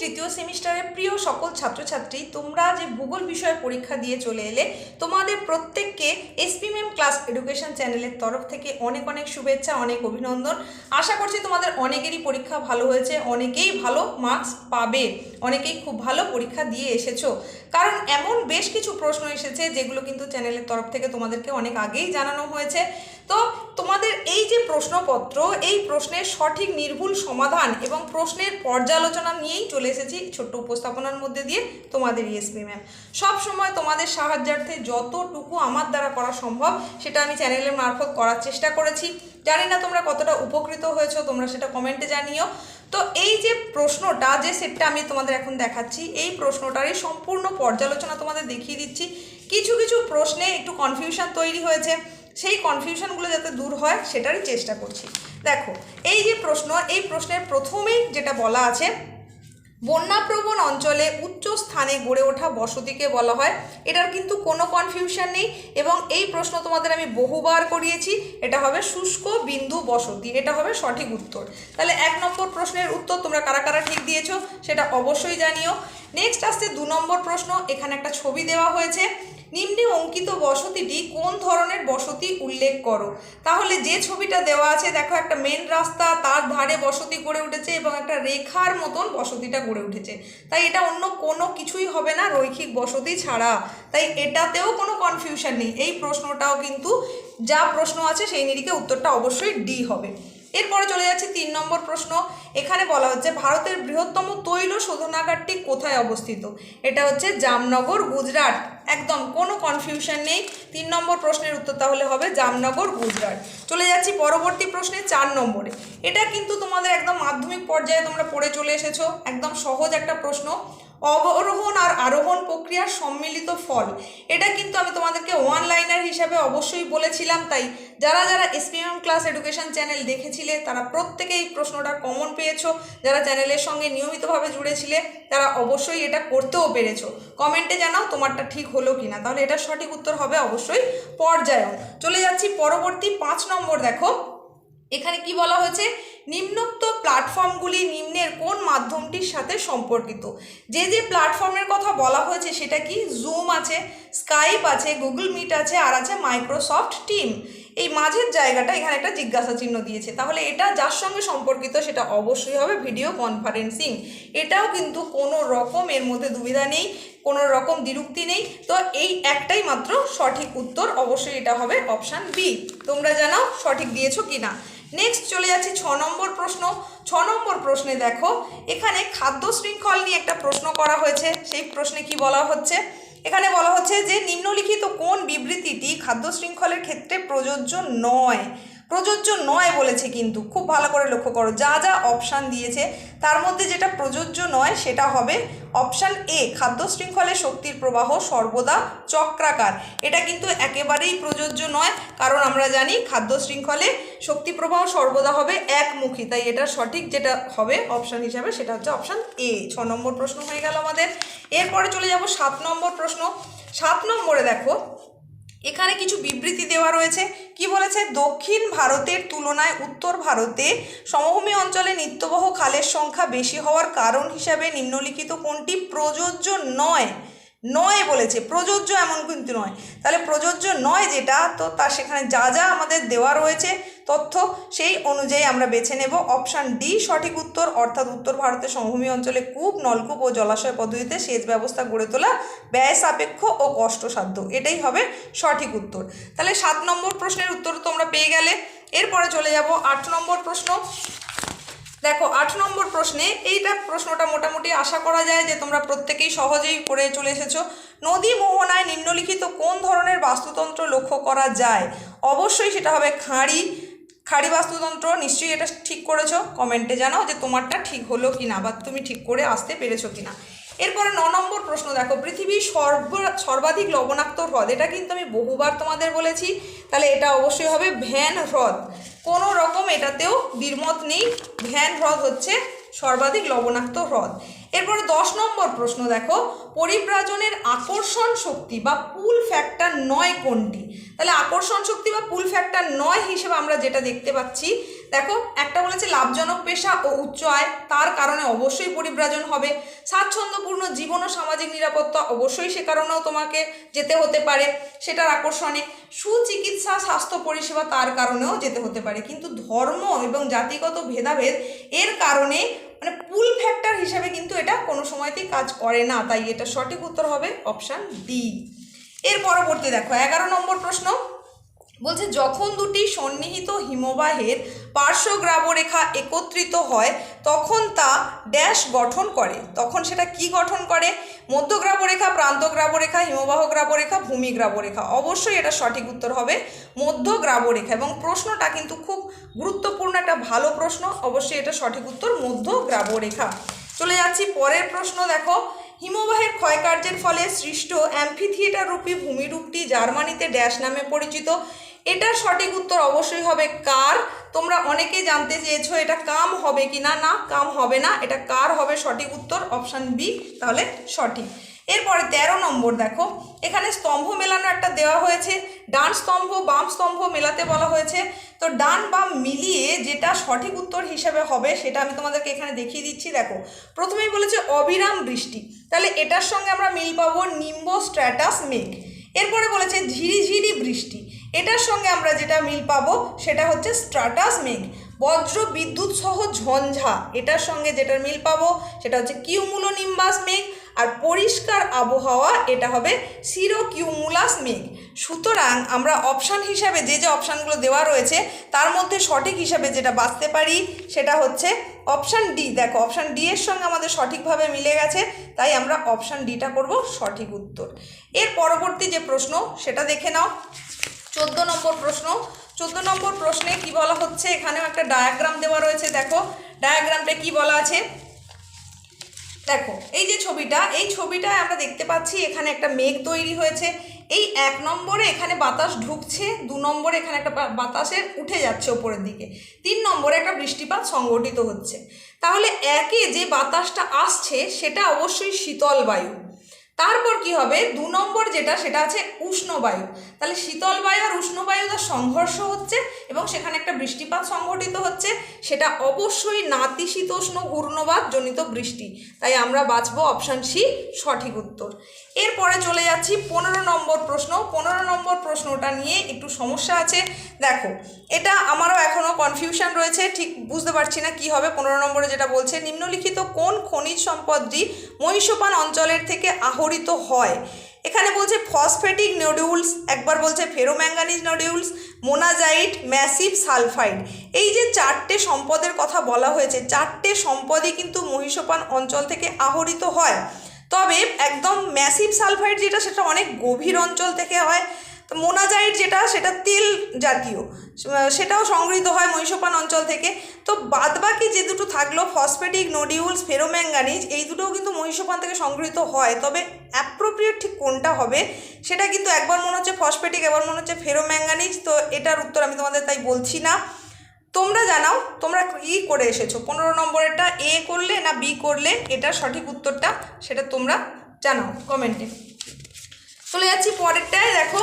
তৃতীয় সেমিস্টারের প্রিয় সকল ছাত্রছাত্রী, তোমরা যে ভূগোল বিষয়ে পরীক্ষা দিয়ে চলে এলে, তোমাদের প্রত্যেককে এসপিএম ক্লাস এডুকেশন চ্যানেলের তরফ থেকে অনেক অনেক শুভেচ্ছা, অনেক অভিনন্দন। আশা করছি তোমাদের অনেকেরই পরীক্ষা ভালো হয়েছে, অনেকেই ভালো মার্কস পাবে, অনেকেই খুব ভালো পরীক্ষা দিয়ে এসেছ। কারণ এমন বেশ কিছু প্রশ্ন এসেছে, যেগুলো কিন্তু চ্যানেলের তরফ থেকে তোমাদেরকে অনেক আগেই জানানো হয়েছে। তো তোমাদের এই যে প্রশ্নপত্র, এই প্রশ্নের সঠিক নির্ভুল সমাধান এবং প্রশ্নের পর্যালোচনা নিয়েই চলে এসেছি ছোট্ট উপস্থাপনার মধ্যে দিয়ে তোমাদের ইএসপি ম্যাম সব সময় তোমাদের সাহায্যার্থে যতটুকু আমার দ্বারা করা সম্ভব, সেটা আমি চ্যানেলের মারফত করার চেষ্টা করেছি। জানি না তোমরা কতটা উপকৃত হয়েছো, তোমরা সেটা কমেন্টে জানিও। তো এই যে প্রশ্নটা, যে সেটটা আমি তোমাদের এখন দেখাচ্ছি, এই প্রশ্নটারই সম্পূর্ণ পর্যালোচনা তোমাদের দেখিয়ে দিচ্ছি। কিছু কিছু প্রশ্নে একটু কনফিউশন তৈরি হয়েছে। সেই কনফিউশনগুলো যাতে দূর হয়, সেটারই চেষ্টা করছি। দেখো, এই যে প্রশ্ন, এই প্রশ্নের প্রথমেই যেটা বলা আছে, বন্যাপ্রবণ অঞ্চলে উচ্চ স্থানে গড়ে ওঠা বসতিকে বলা হয়। এটার কিন্তু কোনো কনফিউশন নেই এবং এই প্রশ্ন তোমাদের আমি বহুবার করিয়েছি। এটা হবে শুষ্ক বিন্দু বসতি, এটা হবে সঠিক উত্তর। তাহলে এক নম্বর প্রশ্নের উত্তর তোমরা কারা কারা ঠিক দিয়েছ, সেটা অবশ্যই জানিও। নেক্সট আসছে দু নম্বর প্রশ্ন, এখানে একটা ছবি দেওয়া হয়েছে। নিম্নে অঙ্কিত বসতিটি কোন ধরনের বসতি উল্লেখ করো? তাহলে যে ছবিটা দেওয়া আছে, দেখো একটা মেন রাস্তা, তার ধারে বসতি গড়ে উঠেছে এবং একটা রেখার মতন বসতিটা গড়ে উঠেছে। তাই এটা অন্য কোনো কিছুই হবে না রৈখিক বসতি ছাড়া। তাই এটাতেও কোনো কনফিউশন নেই। এই প্রশ্নটাও কিন্তু, যা প্রশ্ন আছে সেই নিরিখে উত্তরটা অবশ্যই ডি হবে। এরপরে চলে যাচ্ছে তিন নম্বর প্রশ্ন। এখানে বলা হচ্ছে, ভারতের বৃহত্তম তৈল শোধনাগারটি কোথায় অবস্থিত? এটা হচ্ছে জামনগর, গুজরাট। একদম, কোনো কনফিউশন নেই। তিন নম্বর প্রশ্নের উত্তর তাহলে হবে জামনগর, গুজরাট। চলে যাচ্ছি পরবর্তী প্রশ্নে চার নম্বরে। এটা কিন্তু তোমাদের একদম মাধ্যমিক পর্যায়ে তোমরা পড়ে চলে এসেছ। একদম সহজ একটা প্রশ্ন। অবরোহণ আর আরোহণ প্রক্রিয়ার সম্মিলিত ফল। এটা কিন্তু আমি তোমাদেরকে ওয়ান লাইনার হিসাবে অবশ্যই বলেছিলাম, তাই যারা যারা এসপিএম ক্লাস এডুকেশন চ্যানেল দেখেছিলে, তারা প্রত্যেকেই এই প্রশ্নটা কমন পেয়েছ। যারা চ্যানেলের সঙ্গে নিয়মিতভাবে জুড়েছিলে, তারা অবশ্যই এটা করতেও পেরেছ। কমেন্টে জানাও তোমারটা ঠিক হলো কি না তাহলে এটা সঠিক উত্তর হবে অবশ্যই পর্যায়ন। চলে যাচ্ছি পরবর্তী পাঁচ নম্বর, দেখো। এখানে কি বলা হয়েছে? নিম্নোক্ত প্ল্যাটফর্মগুলি নিম্নের কোন মাধ্যমটির সাথে সম্পর্কিত? যে যে প্ল্যাটফর্মের কথা বলা হয়েছে সেটা কি? জুম আছে স্কাইপ আছে গুগল মিট আছে, আর আছে মাইক্রোসফট টিম এই মাঝের জায়গাটা এখানে একটা জিজ্ঞাসা চিহ্ন দিয়েছে। তাহলে এটা যার সঙ্গে সম্পর্কিত সেটা অবশ্যই হবে ভিডিও কনফারেন্সিং। এটাও কিন্তু কোনো রকম এর মধ্যে দুবিধা নেই, কোনো রকম দ্বিরুক্তি নেই। তো এই একটাই মাত্র সঠিক উত্তর। অবশ্যই এটা হবে অপশান বি। তোমরা জানাও সঠিক দিয়েছ কি না নেক্সট চলে যাচ্ছি ছ নম্বর প্রশ্ন। ছ নম্বর প্রশ্নে দেখো, এখানে খাদ্য শৃঙ্খল নিয়ে একটা প্রশ্ন করা হয়েছে। সেই প্রশ্নে কি বলা হচ্ছে? এখানে বলা হচ্ছে যে, নিম্নলিখিত কোন বিবৃতিটি খাদ্য শৃঙ্খলের ক্ষেত্রে প্রযোজ্য নয়? প্রযোজ্য নয় বলেছে কিন্তু। খুব ভালো করে লক্ষ্য করো, যা যা অপশান দিয়েছে, তার মধ্যে যেটা প্রযোজ্য নয় সেটা হবে অপশান এ খাদ্য শৃঙ্খলে শক্তির প্রবাহ সর্বদা চক্রাকার। এটা কিন্তু একেবারেই প্রযোজ্য নয়, কারণ আমরা জানি খাদ্য শৃঙ্খলে শক্তি প্রবাহ সর্বদা হবে একমুখী। তাই এটা সঠিক যেটা হবে অপশান হিসাবে সেটা হচ্ছে অপশান এ ছ নম্বর প্রশ্ন হয়ে গেল আমাদের। এরপরে চলে যাব সাত নম্বর প্রশ্ন। সাত নম্বরে দেখো এখানে কিছু বিবৃতি দেওয়া রয়েছে। কি বলেছে? দক্ষিণ ভারতের তুলনায় উত্তর ভারতে সমভূমি অঞ্চলে নিত্যবহ খালের সংখ্যা বেশি হওয়ার কারণ হিসাবে নিম্নলিখিত কোনটি? প্রযোজ্য নয়। নয় বলেছে। প্রযোজ্য এমন কিন্তু নয়। তাহলে প্রযোজ্য নয় যেটা, তো তার সেখানে যা যা আমাদের দেওয়া রয়েছে তথ্য সেই অনুযায়ী আমরা বেছে নেব। অপশান ডি সঠিক উত্তর, অর্থাৎ উত্তর ভারতের সমভূমি অঞ্চলে কূপ, নলকূপ ও জলাশয় পদ্ধতিতে সেচ ব্যবস্থা গড়ে তোলা ব্যয় সাপেক্ষ ও কষ্টসাধ্য। এটাই হবে সঠিক উত্তর। তাহলে সাত নম্বর প্রশ্নের উত্তর তোমরা পেয়ে গেলে। এরপরে চলে যাব আট নম্বর প্রশ্ন। দেখো, আট নম্বর প্রশ্নে এইটা প্রশ্নটা মোটামুটি আশা করা যায় যে তোমরা প্রত্যেকেই সহজেই পড়ে চলে এসেছ। নদী মোহনায় নিম্নলিখিত কোন ধরনের বাস্তুতন্ত্র লক্ষ্য করা যায়? অবশ্যই সেটা হবে খাঁড়ি খাঁড়ি বাস্তুতন্ত্র নিশ্চয়ই এটা ঠিক করেছ? কমেন্টে জানাও যে তোমারটা ঠিক হলো কি না বা তুমি ঠিক করে আসতে পেরেছ কি না এরপরে ন নম্বর প্রশ্ন দেখো, পৃথিবীর সর্ব, সর্বাধিক লবণাক্ত হ্রদ, এটা কিন্তু আমি বহুবার তোমাদের বলেছি, তাহলে এটা অবশ্যই হবে ভ্যান হ্রদ। কোনো রকম এটাতেও দ্বিমত নেই, ভ্যান হ্রদ হচ্ছে সর্বাধিক লবণাক্ত হ্রদ। এরপরে দশ নম্বর প্রশ্ন দেখো, পরিব্রাজনের আকর্ষণ শক্তি বা পুল ফ্যাক্টর নয় কোনটি? তাহলে আকর্ষণ শক্তি বা পুল ফ্যাক্টর নয় হিসেবে আমরা যেটা দেখতে পাচ্ছি, দেখো, একটা বলেছে লাভজনক পেশা ও উচ্চ আয়, তার কারণে অবশ্যই পরিব্রাজন হবে। স্বাচ্ছন্দ্যপূর্ণ জীবন ও সামাজিক নিরাপত্তা অবশ্যই সে কারণেও তোমাকে যেতে হতে পারে সেটার আকর্ষণে। সুচিকিৎসা, স্বাস্থ্য পরিষেবা তার কারণেও যেতে হতে পারে। কিন্তু ধর্ম এবং জাতিগত ভেদাভেদ এর কারণে মানে পুল ফ্যাক্টর হিসাবে কিন্তু এটা কোনো সময়তেই কাজ করে না। তাই এটা সঠিক উত্তর হবে অপশান ডি এর পরবর্তী দেখো, এগারো নম্বর প্রশ্ন। বলছে, যখন দুটি সন্নিহিত হিমবাহের পার্শ্বগ্রাবরেখা একত্রিত হয়, তখন তা ড্যাশ গঠন করে। তখন সেটা কি গঠন করে? মধ্যগ্রাবরেখা প্রান্তগ্রাবরেখা হিমবাহ গ্রাবরেখা, ভূমি গ্রাবরেখা। অবশ্যই এটা সঠিক উত্তর হবে মধ্যগ্রাবরেখা এবং প্রশ্নটা কিন্তু খুব গুরুত্বপূর্ণ, একটা ভালো প্রশ্ন। অবশ্যই এটা সঠিক উত্তর মধ্যগ্রাবরেখা চলে যাচ্ছি পরের প্রশ্ন, দেখো। হিমবাহের ক্ষয়কার্যের ফলে সৃষ্ট অ্যাম্ফিথিয়েটার রূপী ভূমিরূপটি জার্মানিতে ড্যাশ নামে পরিচিত। এটার সঠিক উত্তর অবশ্যই হবে কার? তোমরা অনেকেই জানতে চেয়েছ এটা কাম হবে কি না না, কাম হবে না। এটা কার হবে সঠিক উত্তর? অপশান বি, তাহলে সঠিক। এরপরে তেরো নম্বর দেখো, এখানে স্তম্ভ মেলানো একটা দেওয়া হয়েছে, ডান স্তম্ভ, বাম স্তম্ভ মেলাতে বলা হয়েছে। তো ডান বাম মিলিয়ে যেটা সঠিক উত্তর হিসেবে হবে সেটা আমি তোমাদেরকে এখানে দেখিয়ে দিচ্ছি, দেখো। প্রথমেই বলেছে অবিরাম বৃষ্টি, তাহলে এটার সঙ্গে আমরা মিল পাবো নিম্ব স্ট্র্যাটাস মেঘ। এরপরে বলেছে ঝিরিঝিরি বৃষ্টি, এটার সঙ্গে আমরা যেটা মিল পাবো সেটা হচ্ছে স্ট্রাটাস মেঘ। বজ্র বিদ্যুৎ সহ ঝঞ্ঝা, এটার সঙ্গে যেটার মিল পাবো সেটা হচ্ছে কিউমুলো নিম্বাস মেঘ আর পরিষ্কার আবহাওয়া এটা হবে সিরো কিউমুলাস মেঘ। সুতরাং আমরা অপশান হিসাবে যে যে অপশানগুলো দেওয়া রয়েছে, তার মধ্যে সঠিক হিসাবে যেটা বাঁচতে পারি সেটা হচ্ছে অপশান ডি। দেখো, অপশান ডি এর সঙ্গে আমাদের সঠিকভাবে মিলে গেছে, তাই আমরা অপশান ডিটা করব সঠিক উত্তর। এর পরবর্তী যে প্রশ্ন, সেটা দেখে নাও। চোদ্দ নম্বর প্রশ্ন। চোদ্দ নম্বর প্রশ্নে কি বলা হচ্ছে? এখানেও একটা ডায়াগ্রাম দেওয়া রয়েছে, দেখো। ডায়াগ্রামটা কি বলা আছে? দেখো, এই যে ছবিটা, এই ছবিটায় আমরা দেখতে পাচ্ছি এখানে একটা মেঘ তৈরি হয়েছে। এই এক নম্বরে এখানে বাতাস ঢুকছে, দু নম্বরে এখানে একটা বাতাসের উঠে যাচ্ছে ওপরের দিকে। তিন নম্বরে একটা বৃষ্টিপাত সংগঠিত হচ্ছে। তাহলে একে যে বাতাসটা আসছে, সেটা অবশ্যই শীতল বায়ু। তারপর কি হবে? দু নম্বর যেটা, সেটা আছে উষ্ণবায়ু তাহলে শীতল বায়ু আর উষ্ণবায়ু তার সংঘর্ষ হচ্ছে এবং সেখানে একটা বৃষ্টিপাত সংঘটিত হচ্ছে। সেটা অবশ্যই নাতিশীতোষ্ণ ঘূর্ণবাদ জনিত বৃষ্টি। তাই আমরা বাঁচবো অপশান সি, সঠিক উত্তর। এরপরে চলে যাচ্ছি পনেরো নম্বর প্রশ্ন। পনেরো নম্বর প্রশ্নটা নিয়ে একটু সমস্যা আছে। দেখো, এটা আমারও এখনও কনফিউশন রয়েছে, ঠিক বুঝতে পারছি না কি হবে। পনেরো নম্বরে যেটা বলছে, নিম্নলিখিত কোন খনিজ সম্পদটি মহিষপান অঞ্চলের থেকে আহরিত হয়? এখানে বলছে, ফসফেটিক নোডিউলস একবার বলছে ferromanganese nodules monazite, massive sulphide. এই যে চারটে সম্পদের কথা বলা হয়েছে, চারটে সম্পদই কিন্তু মহিষপান অঞ্চল থেকে আহরিত হয়। তবে একদম ম্যাসিভ সালফাইড যেটা, সেটা অনেক গভীর অঞ্চল থেকে হয়। তো মোনাজাইট যেটা, সেটা তেল জাতীয়। সেটাও সংগৃহীত হয় মহিষপান অঞ্চল থেকে। তো বাদবাকি যে দুটো থাকল ফসফেটিক নোডিউলস ফেরোম্যাঙ্গানিজ এই দুটোও কিন্তু মহিষপান থেকে সংগৃহীত হয়। তবে অ্যাপ্রোপ্রিয়েট ঠিক কোনটা হবে, সেটা কিন্তু একবার মনে হচ্ছে ফসফেটিক একবার মনে হচ্ছে ফেরোম্যাঙ্গানিজ তো এটার উত্তর আমি তোমাদের তাই বলছি না। তোমরা জানাও, তোমরা ই করে এসেছ। পনেরো নম্বরেরটা এ করলে না বি করলে, এটার সঠিক উত্তরটা সেটা তোমরা জানাও কমেন্টে। চলে যাচ্ছি পরেরটায়, দেখো।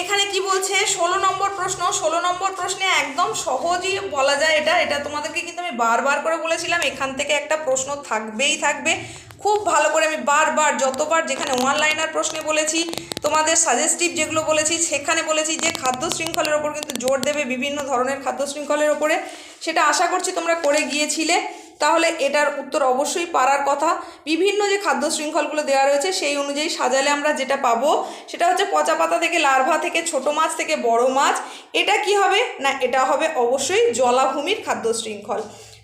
এখানে কি বলছে? ষোলো নম্বর প্রশ্ন। ষোলো নম্বর প্রশ্নে একদম সহজই বলা যায় এটা। এটা তোমাদেরকে কিন্তু আমি বারবার করে বলেছিলাম, এখান থেকে একটা প্রশ্ন থাকবেই থাকবে। খুব ভালো করে আমি বারবার, যতবার যেখানে ওয়ান লাইনার প্রশ্নে বলেছি, তোমাদের সাজেস্টিভ যেগুলো বলেছি, সেখানে বলেছি যে খাদ্য শৃঙ্খলের ওপর কিন্তু জোর দেবে বিভিন্ন ধরনের খাদ্য শৃঙ্খলের ওপরে। সেটা আশা করছি তোমরা করে গিয়েছিলে। তাহলে এটার উত্তর অবশ্যই পারার কথা। বিভিন্ন যে খাদ্য শৃঙ্খলগুলো দেওয়া রয়েছে, সেই অনুযায়ী সাজালে আমরা যেটা পাবো, সেটা হচ্ছে পচা পাতা থেকে লার্ভা থেকে ছোট মাছ থেকে বড় মাছ। এটা কি হবে? না, এটা হবে অবশ্যই জলাভূমির খাদ্য শৃঙ্খল।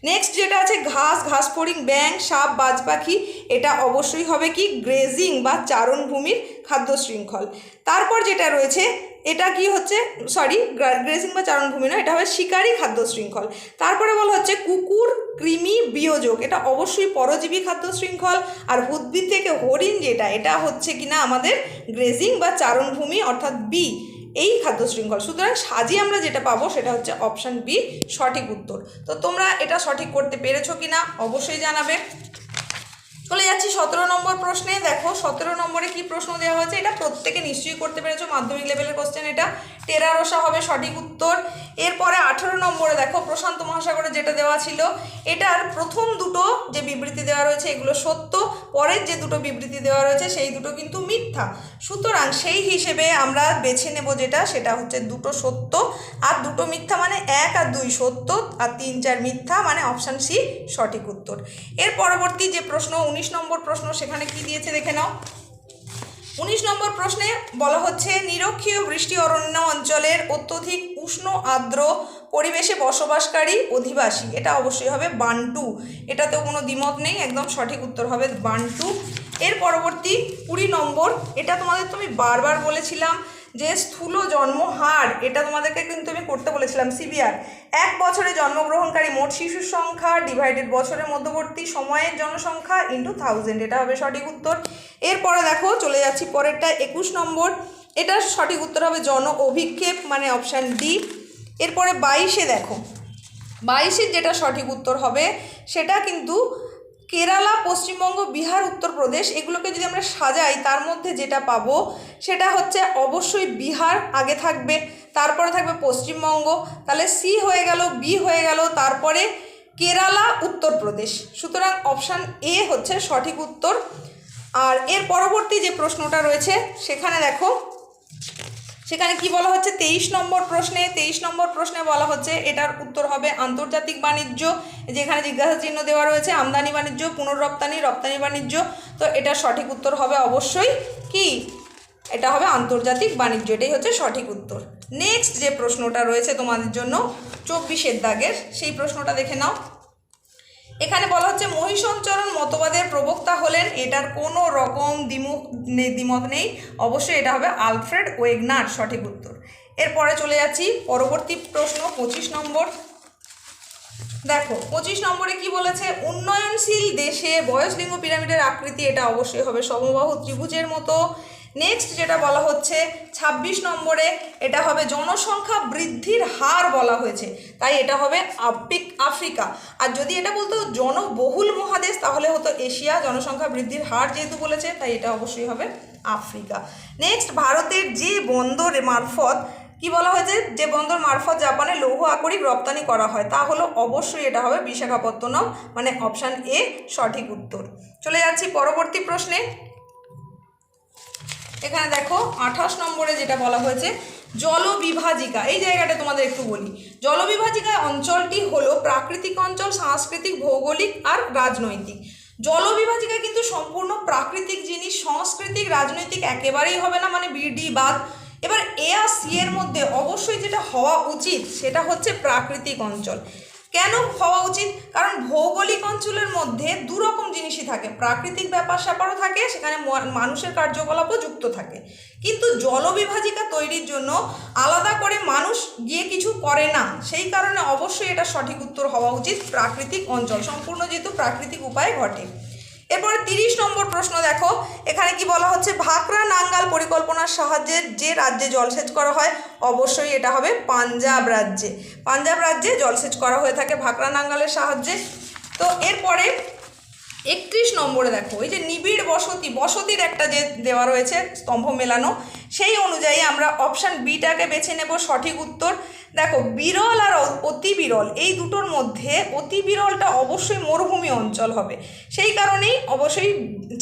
নেক্সট যেটা আছে, ঘাস ঘাস ফড়িং ব্যাং সাপ বাজ পাখি এটা অবশ্যই হবে কি? গ্রেজিং বা চারণভূমির খাদ্য শৃঙ্খল। তারপর যেটা রয়েছে, এটা কি হচ্ছে? সরি গ্রেজিং বা চারণভূমি না এটা হবে শিকারী খাদ্য শৃঙ্খল। তারপরে বলা হচ্ছে কুকুর, কৃমি, বিয়োজক, এটা অবশ্যই পরজীবী খাদ্য শৃঙ্খল। আর উদ্ভিদ থেকে হরিণ যেটা, এটা হচ্ছে কিনা আমাদের গ্রেজিং বা চারণভূমি, অর্থাৎ বি। এই খাদ্য শৃঙ্খল। সুতরাং সাজিয়ে আমরা যেটা পাবো সেটা হচ্ছে অপশান বি সঠিক উত্তর। তো তোমরা এটা সঠিক করতে পেরেছ কিনা অবশ্যই জানাবে। চলে যাচ্ছি সতেরো নম্বর প্রশ্নে। দেখো, সতেরো নম্বরে কি প্রশ্ন দেওয়া হয়েছে? এটা প্রত্যেকে নিশ্চয়ই করতে পেরেছ, মাধ্যমিক লেভেলের কোশ্চেন এটা। টেরারসা হবে সঠিক উত্তর। এরপরে আঠেরো নম্বরে দেখো, প্রশান্ত মহাসাগরে যেটা দেওয়া ছিল, এটার প্রথম দুটো যে বিবৃতি দেওয়া রয়েছে এগুলো সত্য, পরের যে দুটো বিবৃতি দেওয়া রয়েছে সেই দুটো কিন্তু মিথ্যা। সুতরাং সেই হিসেবে আমরা বেছে নেব যেটা, সেটা হচ্ছে দুটো সত্য। আর দুটো মিথ্যা মানে এক আর দুই সত্য, আর তিন চার মিথ্যা মানে অপশান সি সঠিক উত্তর। এর পরবর্তী যে প্রশ্ন উনিশ নম্বর প্রশ্ন সেখানে কি দিয়েছে দেখে নাও। উনিশ নম্বর প্রশ্নে বলা হচ্ছে, নিরক্ষীয় বৃষ্টি অরণ্য অঞ্চলের অত্যধিক উষ্ণ আর্দ্র পরিবেশে বসবাসকারী অধিবাসী। এটা অবশ্যই হবে বান্টু। এটাতেও কোনো দ্বিমত নেই, একদম সঠিক উত্তর হবে বান্টু। এর পরবর্তী কুড়ি নম্বর, এটা তোমাদের তো আমি বারবার বলেছিলাম যে স্থূল জন্ম হার, এটা তোমাদেরকে কিন্তু আমি করতে বলেছিলাম সিবিআর এক বছরে জন্মগ্রহণকারী মোট শিশুর সংখ্যা ডিভাইডেড বছরের মধ্যবর্তী সময়ের জনসংখ্যা ইন্টু থাউজেন্ড এটা হবে সঠিক উত্তর। এরপরে দেখো, চলে যাচ্ছি পরেরটা, একুশ নম্বর। এটার সঠিক উত্তর হবে জন অভিক্ষেপ মানে অপশান ডি এরপরে বাইশে দেখো, বাইশের যেটা সঠিক উত্তর হবে, সেটা কিন্তু কেরালা, পশ্চিমবঙ্গ, বিহার উত্তরপ্রদেশ এগুলোকে যদি আমরা সাজাই, তার মধ্যে যেটা পাবো সেটা হচ্ছে অবশ্যই বিহার, আগে থাকবে, তারপরে থাকবে পশ্চিমবঙ্গ, তাহলে সি হয়ে গেল বি হয়ে গেল, তারপরে কেরালা উত্তরপ্রদেশ সুতরাং অপশান এ হচ্ছে সঠিক উত্তর। আর এর পরবর্তী যে প্রশ্নটা রয়েছে, সেখানে দেখো সেখানে কি বলা হচ্ছে? তেইশ নম্বর প্রশ্নে, তেইশ নম্বর প্রশ্নে বলা হচ্ছে, এটার উত্তর হবে আন্তর্জাতিক বাণিজ্য। যেখানে জিজ্ঞাসা চিহ্ন দেওয়া রয়েছে, আমদানি বাণিজ্য, পুনর্রপ্তানি, রপ্তানি বাণিজ্য। তো এটার সঠিক উত্তর হবে অবশ্যই কি? এটা হবে আন্তর্জাতিক বাণিজ্য, এটাই হচ্ছে সঠিক উত্তর। নেক্সট যে প্রশ্নটা রয়েছে তোমাদের জন্য, চব্বিশের দাগের, সেই প্রশ্নটা দেখে নাও। এখানে বলা হচ্ছে মহিষঞ্চরণ মতবাদের প্রবক্তা হলেন এটার কোনো রকম দ্বিমুখ দ্বিমত নেই। অবশ্যই এটা হবে আলফ্রেড ওয়েগনার সঠিক উত্তর। এরপরে চলে যাচ্ছি পরবর্তী প্রশ্ন, পঁচিশ নম্বর। দেখো, পঁচিশ নম্বরে কি বলেছে? উন্নয়নশীল দেশে বয়সলিঙ্গ পিরামিডের আকৃতি, এটা অবশ্যই হবে সমবাহু ত্রিভুজের মতো। নেক্সট যেটা বলা হচ্ছে ২৬ নম্বরে এটা হবে জনসংখ্যা বৃদ্ধির হার বলা হয়েছে। তাই এটা হবে আফ্রিক আফ্রিকা। আর যদি এটা বলতো জনবহুল মহাদেশ, তাহলে হতো এশিয়া, জনসংখ্যা বৃদ্ধির হার যেহেতু বলেছে, তাই এটা অবশ্যই হবে আফ্রিকা। নেক্সট ভারতের যে বন্দর মারফত, কি বলা হয়েছে? যে বন্দর মারফত জাপানে লৌহ আকরিক রপ্তানি করা হয়, তা হলো অবশ্যই এটা হবে বিশাখাপত্তনম মানে অপশান এ সঠিক উত্তর। চলে যাচ্ছি পরবর্তী প্রশ্নে। এখানে দেখো আঠাশ নম্বরে যেটা বলা হয়েছে, জলবিভাজিকা। এই জায়গাটা তোমাদের একটু বলি। জলবিভাজিকা অঞ্চলটি হলো প্রাকৃতিক অঞ্চল, সাংস্কৃতিক, ভৌগোলিক আর রাজনৈতিক। জলবিভাজিকা কিন্তু সম্পূর্ণ প্রাকৃতিক জিনিস, সাংস্কৃতিক, রাজনৈতিক একেবারেই হবে না মানে বিডি, বাদ। এবার এ আর সি এর মধ্যে অবশ্যই যেটা হওয়া উচিত, সেটা হচ্ছে প্রাকৃতিক অঞ্চল। কেন হওয়া উচিত? কারণ ভৌগোলিক অঞ্চলের মধ্যে দুরকম জিনিসই থাকে। প্রাকৃতিক ব্যাপার স্যাপারও থাকে, সেখানে মানুষের কার্যকলাপও যুক্ত থাকে। কিন্তু জলবিভাজিকা তৈরির জন্য আলাদা করে মানুষ গিয়ে কিছু করে না। সেই কারণে অবশ্যই এটা সঠিক উত্তর হওয়া উচিত প্রাকৃতিক অঞ্চল। সম্পূর্ণ যেহেতু প্রাকৃতিক উপায়ে ঘটে। এরপরে তিরিশ নম্বর প্রশ্ন দেখো। এখানে কি বলা হচ্ছে, ভাকরা নাঙ্গাল পরিকল্পনার সাহায্যে যে রাজ্যে জলসেচ করা হয়, অবশ্যই এটা হবে পাঞ্জাব রাজ্যে। পাঞ্জাব রাজ্যে জলসেচ করা হয়ে থাকে ভাকরা নাঙ্গালের সাহায্যে। তো এরপরে একত্রিশ নম্বরে দেখো, এই যে নিবিড় বসতি, বসতির একটা যে দেওয়া রয়েছে স্তম্ভ মেলানো, সেই অনুযায়ী আমরা অপশান বিটাকে বেছে নেব সঠিক উত্তর। দেখো, বিরল আর অতি বিরল, এই দুটোর মধ্যে অতি বিরলটা অবশ্যই মরুভূমি অঞ্চল হবে। সেই কারণেই অবশ্যই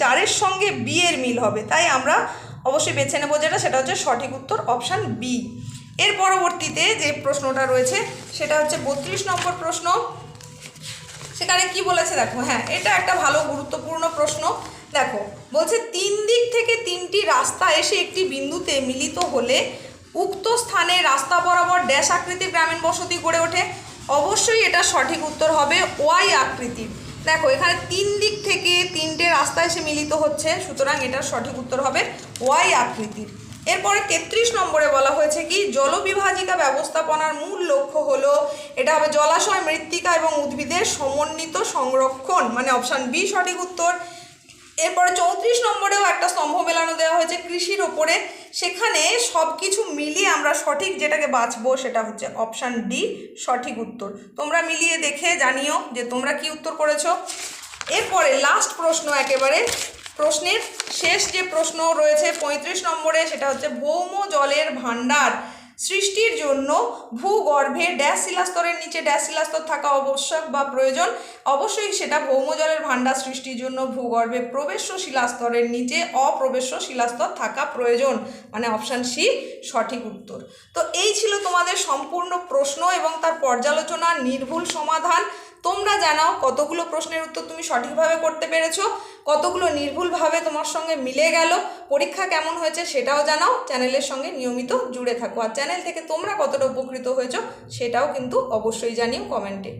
চারের সঙ্গে বি এর মিল হবে, তাই আমরা অবশ্যই বেছে নেব যেটা, সেটা হচ্ছে সঠিক উত্তর অপশান বি এর পরবর্তীতে যে প্রশ্নটা রয়েছে, সেটা হচ্ছে বত্রিশ নম্বর প্রশ্ন। সেখানে কি বলেছে দেখো হ্যাঁ এটা একটা ভালো গুরুত্বপূর্ণ প্রশ্ন। দেখো, বলছে, তিন দিক থেকে তিনটি রাস্তা এসে একটি বিন্দুতে মিলিত হলে উক্ত স্থানে রাস্তা বরাবর ড্যাশ আকৃতির গ্রামীণ বসতি গড়ে ওঠে। অবশ্যই এটা সঠিক উত্তর হবে ওয়াই আকৃতির। দেখো, এখানে তিন দিক থেকে তিনটে রাস্তা এসে মিলিত হচ্ছে, সুতরাং এটার সঠিক উত্তর হবে ওয়াই আকৃতির। এরপরে তেত্রিশ নম্বরে বলা হয়েছে কি, জলবিভাজিকা ব্যবস্থাপনার মূল লক্ষ্য হলো, এটা হবে জলাশয়, মৃত্তিকা এবং উদ্ভিদের সমন্বিত সংরক্ষণ মানে অপশান বি সঠিক উত্তর। এরপরে চৌত্রিশ নম্বরেও একটা স্তম্ভ মেলানো দেওয়া হয়েছে কৃষির ওপরে, সেখানে সব কিছু মিলিয়ে আমরা সঠিক যেটাকে বাঁচবো, সেটা হচ্ছে অপশান ডি সঠিক উত্তর। তোমরা মিলিয়ে দেখে জানিও যে তোমরা কি উত্তর করেছ। এরপরে লাস্ট প্রশ্ন একেবারে প্রশ্নের শেষ যে প্রশ্ন রয়েছে পঁয়ত্রিশ নম্বরে, সেটা হচ্ছে ভৌম জলের ভাণ্ডার সৃষ্টির জন্য ভূগর্ভে ড্যাশ শিলাস্তরের নিচে ড্যাশ শিলাস্তর থাকা আবশ্যক বা প্রয়োজন। অবশ্যই সেটা ভৌম জলের ভাণ্ডার সৃষ্টির জন্য ভূগর্ভে প্রবেশ্য শিলাস্তরের নিচে অপ্রবেশ্য শিলাস্তর থাকা প্রয়োজন। মানে অপশান সি, সঠিক উত্তর। তো এই ছিল তোমাদের সম্পূর্ণ প্রশ্ন এবং তার পর্যালোচনা, নির্ভুল সমাধান। তোমরা জানাও কতগুলো প্রশ্নের উত্তর তুমি সঠিকভাবে করতে পেরেছ, কতগুলো নির্ভুলভাবে তোমার সঙ্গে মিলে গেল, পরীক্ষা কেমন হয়েছে সেটাও জানাও, চ্যানেলের সঙ্গে নিয়মিত জুড়ে থাকো। আর চ্যানেল থেকে তোমরা কতটা উপকৃত হয়েছো সেটাও কিন্তু অবশ্যই জানিও কমেন্টে।